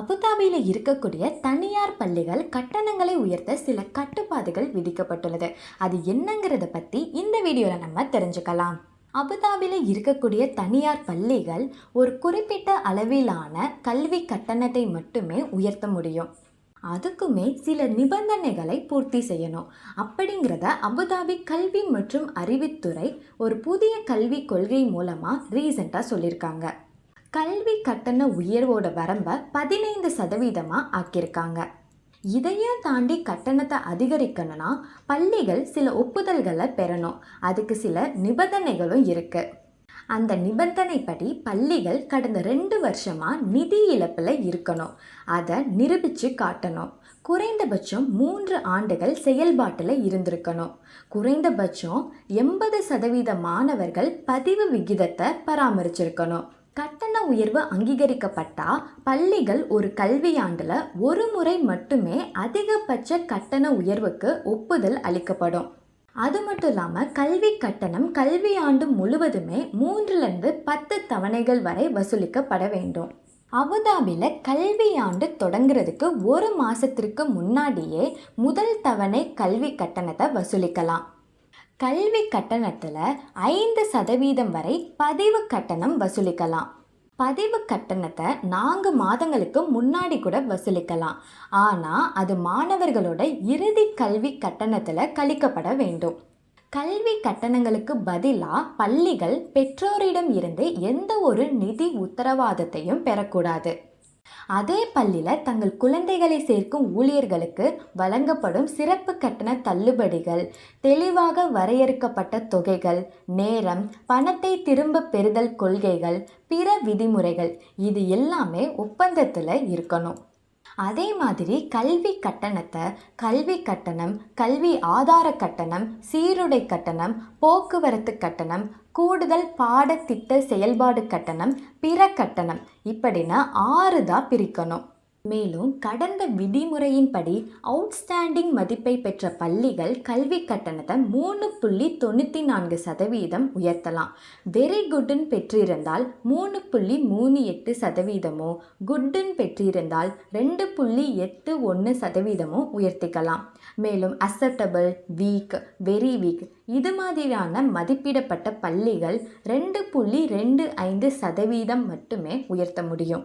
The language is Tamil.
அபுதாபியில் இருக்கக்கூடிய தனியார் பள்ளிகள் கட்டணங்களை உயர்த்த சில கட்டுப்பாடுகள் விதிக்கப்பட்டுள்ளது. அது என்னங்கிறத பற்றி இந்த வீடியோவில் நம்ம தெரிஞ்சுக்கலாம். அபுதாபியில் இருக்கக்கூடிய தனியார் பள்ளிகள் ஒரு குறிப்பிட்ட அளவிலான கல்வி கட்டணத்தை மட்டுமே உயர்த்த முடியும். அதுக்குமே சில நிபந்தனைகளை பூர்த்தி செய்யணும். அப்படிங்கிறத அபுதாபி கல்வி மற்றும் அறிவுத்துறை ஒரு புதிய கல்விக் கொள்கை மூலமாக ரீசெண்டாக சொல்லியிருக்காங்க. கல்வி கட்டண உயர்வோட வரம்பை பதினைந்து சதவீதமாக ஆக்கியிருக்காங்க. இதையும் தாண்டி கட்டணத்தை அதிகரிக்கணும்னா பள்ளிகள் சில ஒப்புதல்களை பெறணும். அதுக்கு சில நிபந்தனைகளும் இருக்குது அந்த நிபந்தனைப்படி பள்ளிகள் கடந்த ரெண்டு வருஷமாக நிதி இழப்பில் இருக்கணும். அதை நிரூபித்து காட்டணும். குறைந்தபட்சம் மூன்று ஆண்டுகள் செயல்பாட்டில் இருந்திருக்கணும். குறைந்தபட்சம் எண்பது சதவீத மாணவர்கள் பதிவு விகிதத்தை பராமரிச்சிருக்கணும். கட்டண உயர்வு அங்கீகரிக்கப்பட்டா பள்ளிகள் ஒரு கல்வியாண்டில் ஒரு முறை மட்டுமே அதிகபட்ச கட்டண உயர்வுக்கு ஒப்புதல் அளிக்கப்படும். அது மட்டும் இல்லாமல் கல்வி கட்டணம் கல்வியாண்டு முழுவதுமே மூன்றுலேருந்து பத்து தவணைகள் வரை வசூலிக்கப்பட வேண்டும். அபுதாபியில் கல்வியாண்டு தொடங்குறதுக்கு ஒரு மாதத்திற்கு முன்னாடியே முதல் தவணை கல்வி கட்டணத்தை வசூலிக்கலாம். கல்வி கட்டணத்தில் ஐந்து சதவீதம் வரை பதிவு கட்டணம் வசூலிக்கலாம். பதிவு கட்டணத்தை நான்கு மாதங்களுக்கு முன்னாடி கூட வசூலிக்கலாம். ஆனால் அது மாணவர்களோட இறுதி கல்வி கட்டணத்தில் கழிக்கப்பட வேண்டும். கல்வி கட்டணங்களுக்கு பதிலாக பள்ளிகள் பெற்றோரிடம் இருந்து எந்த ஒரு நிதி உத்தரவாதத்தையும் பெறக்கூடாது. அதே பள்ளியில் தங்கள் குழந்தைகளை சேர்க்கும் ஊழியர்களுக்கு வழங்கப்படும் சிறப்பு கட்டண தள்ளுபடிகள் தெளிவாக வரையறுக்கப்பட்ட தொகைகள் நேரம் பணத்தை திரும்ப பெறுதல் கொள்கைகள் பிற விதிமுறைகள் இது எல்லாமே ஒப்பந்தத்தில் இருக்கணும். அதே மாதிரி கல்வி கட்டணத்தை கல்வி கட்டணம் கல்வி ஆதார கட்டணம் சீருடை கட்டணம் போக்குவரத்து கட்டணம் கூடுதல் பாடத்திட்ட செயல்பாடு கட்டணம் பிற கட்டணம். இப்படின்னு ஆறு தான் பிரிக்கணும். மேலும் கடந்த விதிமுறையின்படி அவுட்ஸ்டாண்டிங் மதிப்பை பெற்ற பள்ளிகள் கல்வி கட்டணத்தை மூணு புள்ளி தொண்ணூற்றி நான்கு சதவீதம் உயர்த்தலாம். வெரி குட்டுன்னு பெற்றிருந்தால் மூணு புள்ளி மூணு எட்டு சதவீதமோ குட்டுன்னு பெற்றிருந்தால் ரெண்டு புள்ளி எட்டு ஒன்று சதவீதமோ உயர்த்திக்கலாம். மேலும் அக்செப்டபிள் வீக் வெரி வீக் இது மாதிரியான மதிப்பிடப்பட்ட பள்ளிகள் ரெண்டு புள்ளி ரெண்டு ஐந்து சதவீதம் மட்டுமே உயர்த்த முடியும்.